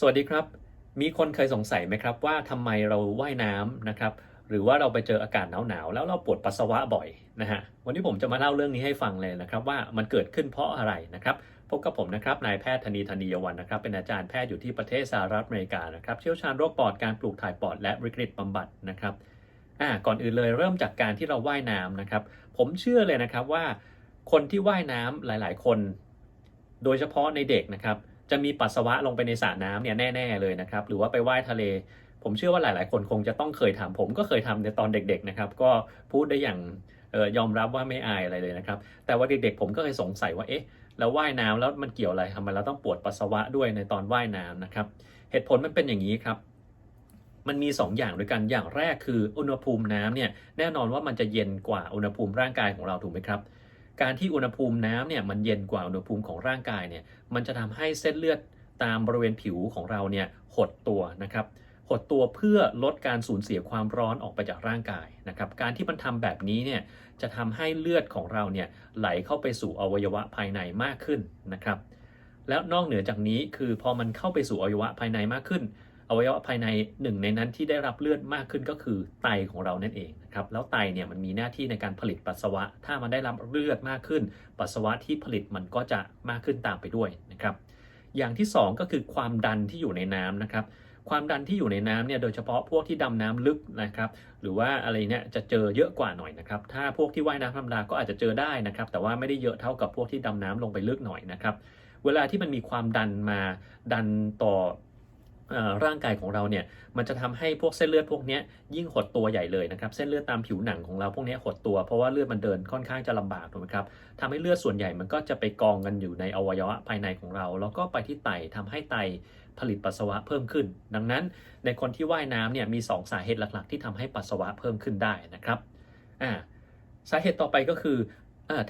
สวัสดีครับ มีคนเคยสงสัยไหมครับว่าทำไมเราว่ายน้ำนะครับ หรือว่าเราไปเจออากาศหนาวๆแล้วเราปวดปัสสาวะบ่อยนะฮะวันนี้ผมจะมาเล่าเรื่องนี้ให้ฟังเลยนะครับ ว่ามันเกิดขึ้นเพราะอะไรนะครับพบกับผมนะครับนายแพทย์ธนีธนียวันนะครับเป็นอาจารย์แพทย์อยู่ที่ประเทศสหรัฐอเมริกานะครับเชี่ยวชาญโรคปอดการปลูกถ่ายปอดและวิกฤตบำบัดนะครับอ่าก่อนอื่นเลยเริ่มจากการที่เราว่ายน้ำนะครับ ผมเชื่อเลยนะครับว่าคนที่ว่ายน้ำหลาย ๆ คน โดยเฉพาะในเด็กนะครับ จะมีปัสสาวะลงไปในสระน้ำเนี่ยแน่ ๆ เลยนะครับ หรือว่าไปว่ายทะเล ผมเชื่อว่าหลาย ๆ คนคงจะต้องเคยทำผมก็เคยทำในตอนเด็ก ๆ นะครับ ก็พูดได้อย่างออยอมรับว่าไม่อายอะไรเลยนะครับ แต่ว่าเด็ก ๆ ผมก็เคยสงสัยว่าเอ๊ะแล้วว่ายน้ำแล้วมันเกี่ยวอะไรทำไมเราต้องปวดปัสสาวะด้วยในตอนว่ายน้ำนะครับ เหตุผลมันเป็นอย่างนี้ครับ มันมี 2 อย่างด้วยกันอย่างแรกคืออุณหภูมิน้ำเนี่ยแน่นอนว่ามันจะเย็นกว่าอุณหภูมิร่างกายของเราถูกไหมครับ การที่อุณหภูมิน้ำเนี่ยมันเย็นกว่าอุณหภูมิของร่างกายเนี่ยมันจะทำให้เส้นเลือดตามบริเวณผิวของเราเนี่ยหดตัวนะครับหดตัวเพื่อลดการสูญเสียความร้อนออกไปจากร่างกายนะครับการที่มันทำแบบนี้เนี่ยจะทำให้เลือดของเราเนี่ยไหลเข้าไปสู่อวัยวะภายในมากขึ้นนะครับแล้วนอกเหนือจากนี้คือพอมันเข้าไปสู่อวัยวะภายในมากขึ้น อวัยวะภายในหนึ่งในนั้นที่ได้รับเลือดมากขึ้นก็คือไตของเรานั่นเองนะครับแล้วไตเนี่ยมันมีหน้าที่ในการผลิตปัสสาวะ ถ้ามันได้รับเลือดมากขึ้น ปัสสาวะที่ผลิตมันก็จะมากขึ้นตามไปด้วยนะครับอย่างที่ 2 ก็คือความดันที่อยู่ในน้ำนะครับความดันที่อยู่ในน้ำเนี่ยโดยเฉพาะพวกที่ดำน้ำลึกนะครับหรือว่าอะไรเนี่ยจะเจอเยอะกว่าหน่อยนะครับถ้าพวกที่ว่ายน้ำธรรมดาก็อาจจะเจอได้นะครับแต่ว่าไม่ได้เยอะเท่ากับพวกที่ดำน้ำลงไปลึกหน่อยนะครับเวลาที่มันมีความดันมาดันต่อ ร่างกายของเราเนี่ยมันจะทำให้พวกเส้นเลือดพวกนี้ยิ่งหดตัวใหญ่เลยนะครับเส้นเลือดตามผิวหนังของเราพวกนี้หดตัว เพราะว่าเลือดมันเดินค่อนข้างจะลำบากถูกไหมครับทำให้เลือดส่วนใหญ่มันก็จะไปกองกันอยู่ในอวัยวะภายในของเรา แล้วก็ไปที่ไตทำให้ไตผลิตปัสสาวะเพิ่มขึ้น ดังนั้นในคนที่ว่ายน้ำเนี่ยมี 2 สาเหตุหลัก ๆ ที่ทำให้ปัสสาวะเพิ่มขึ้นได้นะครับอ่าสาเหตุต่อไปก็คือ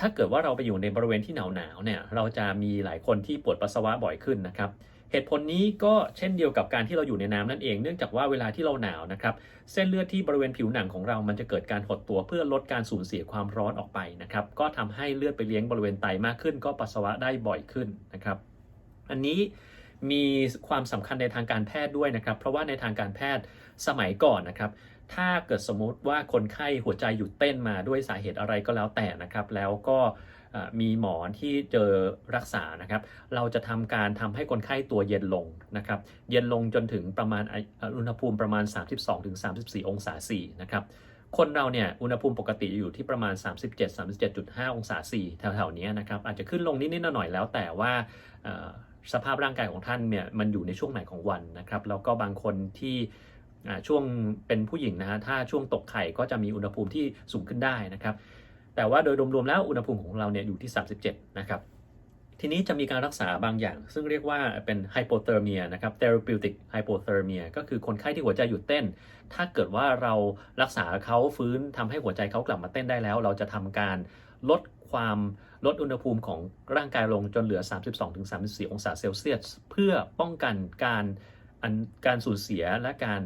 ถ้าเกิดว่าเราไปอยู่ในบริเวณที่หนาวๆเนี่ยเราจะมีหลายคนที่ปวดปัสสาวะบ่อยขึ้นนะครับ เหตุผลนี้ก็เช่นเดียวกับการที่เราอยู่ในน้ำนั่นเอง เนื่องจากว่าเวลาที่เราหนาวนะครับ เส้นเลือดที่บริเวณผิวหนังของเรา มันจะเกิดการหดตัวเพื่อลดการสูญเสียความร้อนออกไปนะครับ ก็ทำให้เลือดไปเลี้ยงบริเวณไตมากขึ้น ก็ปัสสาวะได้บ่อยขึ้นนะครับ อันนี้มีความสำคัญในทางการแพทย์ด้วยนะครับ เพราะว่าในทางการแพทย์สมัยก่อนนะครับ ถ้าเกิดสมมติว่าคนไข้หัวใจหยุดเต้นมาด้วยสาเหตุอะไรก็แล้วแต่นะครับ แล้วก็ มีหมอนที่เจอรักษานะครับ เราจะทำการทำให้คนไข้ตัวเย็นลงนะครับ เย็นลงจนถึงประมาณอุณหภูมิประมาณ 32-34 องศา4นะครับคนเราเนี่ยอุณหภูมิปกติอยู่ที่ประมาณ 37-37.5 องศา4แถวๆนี้นะครับอาจจะขึ้นลงนิดๆหน่อยๆแล้วแต่ว่าสภาพร่างกายของท่านเนี่ยมันอยู่ในช่วงไหนของวันนะครับแล้วก็บางคนที่ช่วงเป็นผู้หญิงนะฮะถ้าช่วงตกไข่ก็จะมีอุณหภูมิที่สูงขึ้นได้นะครับ แต่ว่าโดยรวมๆแล้วอุณหภูมิของเราเนี่ยอยู่ที่ 37 นะครับ ทีนี้จะมีการรักษาบางอย่าง ซึ่งเรียกว่าเป็นไฮโปเทอร์เมียนะครับ therapeutic hypothermia ก็คือคนไข้ที่หัวใจหยุดเต้น ถ้าเกิดว่าเรารักษาเขาฟื้นทำให้หัวใจเขากลับมาเต้นได้แล้ว เราจะทำการลดความลดอุณหภูมิของร่างกายลงจนเหลือ 32-34 องศาเซลเซียส เพื่อป้องกันการการสูญเสียและการ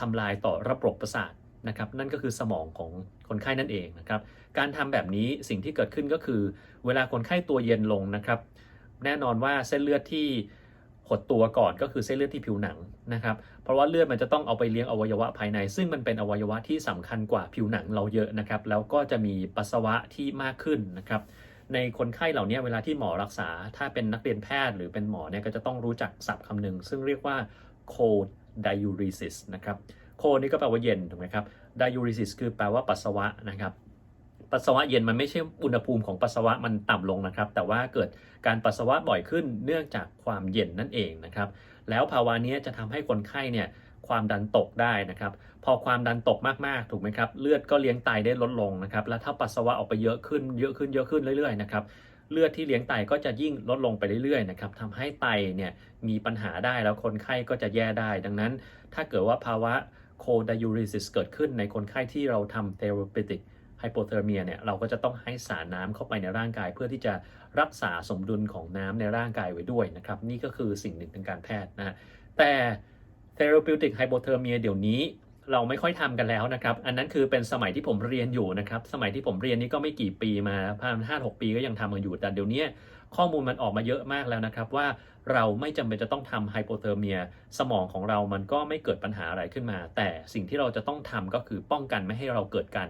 ทำลายต่อระบบประสาทนะครับ นั่นก็คือสมองของ คนไข้นั่นเองนะครับ การทำแบบนี้สิ่งที่เกิดขึ้นก็คือ เวลาคนไข้ตัวเย็นลงนะครับ แน่นอนว่าเส้นเลือดที่หดตัวก่อนก็คือเส้นเลือดที่ผิวหนังนะครับ เพราะว่าเลือดมันจะต้องเอาไปเลี้ยงอวัยวะภายใน ซึ่งมันเป็นอวัยวะที่สำคัญกว่าผิวหนังเราเยอะนะครับ แล้วก็จะมีปัสสาวะที่มากขึ้นนะครับ ในคนไข้เหล่านี้เวลาที่หมอรักษา ถ้าเป็นนักเรียนแพทย์หรือเป็นหมอเนี่ยก็จะต้องรู้จักศัพท์คำหนึ่งซึ่งเรียกว่า cold diuresis นะครับ cold นี่ก็แปลว่าเย็นถูกไหมครับ diuresis คือแปลว่าปัสสาวะนะครับปัสสาวะเย็นมันไม่ใช่อุณหภูมิของปัสสาวะมันต่ำลงนะครับ แต่ว่าเกิดการปัสสาวะบ่อยขึ้นเนื่องจากความเย็นนั่นเองนะครับ แล้วภาวะนี้จะทำให้คนไข้เนี่ยความดันตกได้นะครับ พอความดันตกมากๆถูกไหมครับ เลือดก็เลี้ยงไตได้ลดลงนะครับ แล้วถ้าปัสสาวะออกไปเยอะขึ้นเยอะขึ้นเยอะขึ้นเรื่อยๆนะครับเลือดที่เลี้ยงไตก็จะยิ่งลดลงไปเรื่อยๆนะครับทำให้ไตเนี่ยมีปัญหาได้แล้วคนไข้ก็จะแย่ได้ ดังนั้น ถ้าเกิดว่าภาวะ cold diuresis เกิดขึ้นในคนไข้ที่เราทำ therapeutic hypothermia เนี่ยเราก็จะต้องให้สารน้ำเข้าไปในร่างกาย เพื่อที่จะรักษาสมดุลของน้ำในร่างกายไว้ด้วยนะครับ นี่ก็คือสิ่งหนึ่งทางการแพทย์นะฮะแต่ therapeutic hypothermia เดี๋ยวนี้เราไม่ค่อยทำกันแล้วนะครับ อันนั้นคือเป็นสมัยที่ผมเรียนอยู่นะครับ สมัยที่ผมเรียนนี่ก็ไม่กี่ปีมาพันห้าหกปีก็ยังทำกันอยู่แต่เดี๋ยวนี้ ข้อมูลมันออกมาเยอะมากแล้วนะครับว่าเราไม่จำเป็นจะต้องทำไฮโปเทอร์เมีย สมองของเรามันก็ไม่เกิดปัญหาอะไรขึ้นมา แต่สิ่งที่เราจะต้องทำก็คือป้องกันไม่ให้เราเกิดการ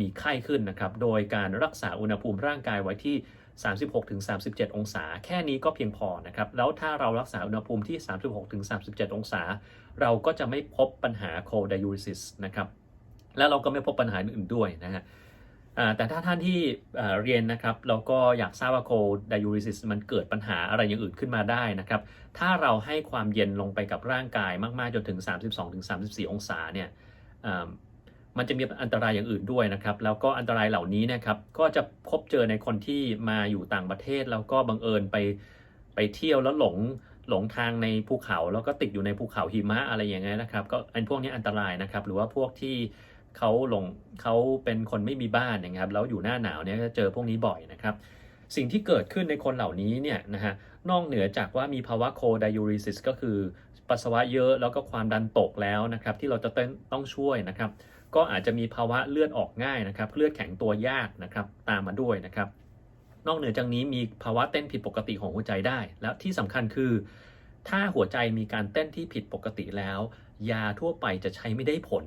มีไข้ขึ้นนะครับ โดยการรักษาอุณหภูมิร่างกายไว้ที่ 36-37 องศา แค่นี้ก็เพียงพอนะครับ แล้วถ้าเรารักษาอุณหภูมิที่ 36-37 องศา เราก็จะไม่พบปัญหา cold diuresis นะครับ แล้วเราก็ไม่พบปัญหาอื่นๆด้วยนะฮะ แต่ถ้าท่านที่เรียนนะครับแล้วก็อยากทราบว่า cold diuresis มันเกิดปัญหาอะไรอย่างอื่นขึ้นมาได้นะครับ ถ้าเราให้ความเย็นลงไปกับร่างกายมากๆจนถึง 32-34 องศาเนี่ยมันจะมีอันตรายอย่างอื่นด้วยนะครับ แล้วก็อันตรายเหล่านี้นะครับก็จะพบเจอในคนที่มาอยู่ต่างประเทศ แล้วก็บังเอิญไปไปเที่ยวแล้วหลงหลงทางในภูเขา แล้วก็ติดอยู่ในภูเขาหิมะอะไรอย่างเงี้ยนะครับ ก็อันพวกนี้อันตรายนะครับ หรือว่าพวกที่ เขาหลงเขาเป็นคนไม่มีบ้านนะครับแล้วอยู่หน้าหนาวเนี่ยจะเจอพวกนี้บ่อยนะครับสิ่งที่เกิดขึ้นในคนเหล่านี้เนี่ยนะฮะนอกเหนือจากว่ามีภาวะโคไดยูริซิสก็คือปัสสาวะเยอะแล้วก็ความดันตกแล้วนะครับที่เราจะต้องต้องช่วยนะครับ ก็อาจจะมีภาวะเลือดออกง่ายนะครับ เลือดแข็งตัวยากนะครับตามมาด้วยนะครับ นอกเหนือจากนี้มีภาวะเต้นผิดปกติของหัวใจได้ แล้วที่สำคัญคือ ถ้าหัวใจมีการเต้นที่ผิดปกติแล้ว ยาทั่วไปจะใช้ไม่ได้ผล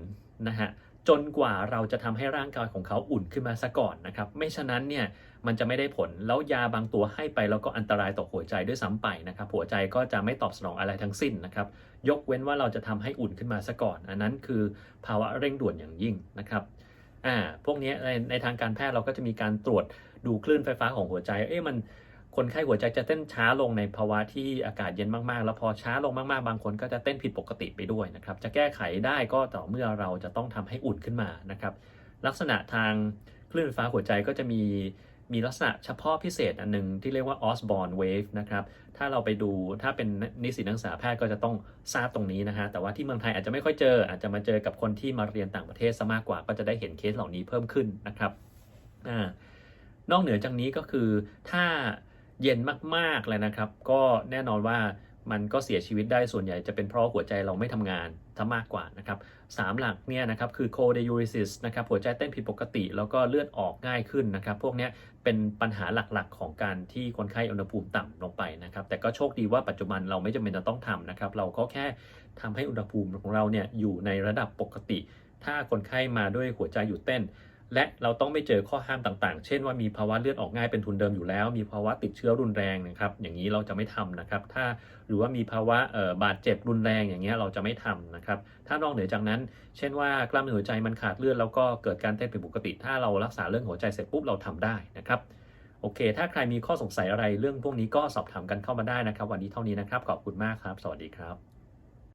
นะฮะ จนกว่าเราจะทำให้ร่างกายของเขาอุ่นขึ้นมาซะก่อนนะครับ ไม่ฉะนั้นเนี่ยมันจะไม่ได้ผล แล้วยาบางตัวให้ไปแล้วก็อันตรายต่อหัวใจด้วยซ้ำไปนะครับ หัวใจก็จะไม่ตอบสนองอะไรทั้งสิ้นนะครับ ยกเว้นว่าเราจะทำให้อุ่นขึ้นมาซะก่อน อันนั้นคือภาวะเร่งด่วนอย่างยิ่งนะครับอ่าพวกนี้ในในทางการแพทย์เราก็จะมีการตรวจดูคลื่นไฟฟ้าของหัวใจ เอ๊ะมัน คนไข้หัวใจจะเต้นช้าลงในภาวะที่อากาศเย็นมากๆ แล้วพอช้าลงมากๆ บางคนก็จะเต้นผิดปกติไปด้วยนะครับ จะแก้ไขได้ก็ต่อเมื่อเราจะต้องทำให้อุ่นขึ้นมานะครับ ลักษณะทางคลื่นไฟฟ้าหัวใจก็จะมีมีลักษณะเฉพาะพิเศษอันหนึ่งที่เรียกว่า Osborne wave นะครับ ถ้าเราไปดูถ้าเป็นนิสิตนักศึกษาแพทย์ก็จะต้องทราบตรงนี้นะฮะ แต่ว่าที่เมืองไทยอาจจะไม่ค่อยเจอ อาจจะมาเจอกับคนที่มาเรียนต่างประเทศซะมากกว่า ก็จะได้เห็นเคสเหล่านี้เพิ่มขึ้นนะครับ อ่า นอกเหนือจากนี้ก็คือถ้า เย็นมากๆเลยนะครับ ก็แน่นอนว่ามันก็เสียชีวิตได้ส่วนใหญ่จะเป็นเพราะหัวใจเราไม่ทำงานถ้ามากกว่านะครับสามหลักเนี่ยนะครับคือ cold diuresis นะครับหัวใจเต้นผิดปกติ แล้วก็เลือดออกง่ายขึ้นนะครับพวกนี้เป็นปัญหาหลักๆ ของการที่คนไข้อุณหภูมิต่ำลงไปนะครับแต่ก็โชคดีว่าปัจจุบันเราไม่จำเป็นจะต้องทำนะครับเราก็แค่ทำให้อุณหภูมิของเราเนี่ยอยู่ในระดับปกติ ถ้าคนไข้มาด้วยหัวใจหยุดเต้น และเราต้องไม่เจอข้อห้ามต่างๆ เช่นว่ามีภาวะเลือดออกง่ายเป็นทุนเดิมอยู่แล้ว มีภาวะติดเชื้อรุนแรงนะครับ อย่างนี้เราจะไม่ทำนะครับ ถ้าหรือว่ามีภาวะบาดเจ็บรุนแรงอย่างเงี้ยเราจะไม่ทำนะครับ ถ้านอกเหนือจากนั้น เช่นว่ากล้ามเนื้อหัวใจมันขาดเลือดแล้วก็เกิดการเต้นผิดปกติ ถ้าเรารักษาเรื่องหัวใจเสร็จปุ๊บเราทำได้นะครับ โอเค ถ้าใครมีข้อสงสัยอะไรเรื่องพวกนี้ก็สอบถามกันเข้ามาได้นะครับ วันนี้เท่านี้นะครับ ขอบคุณมากครับ สวัสดีครับ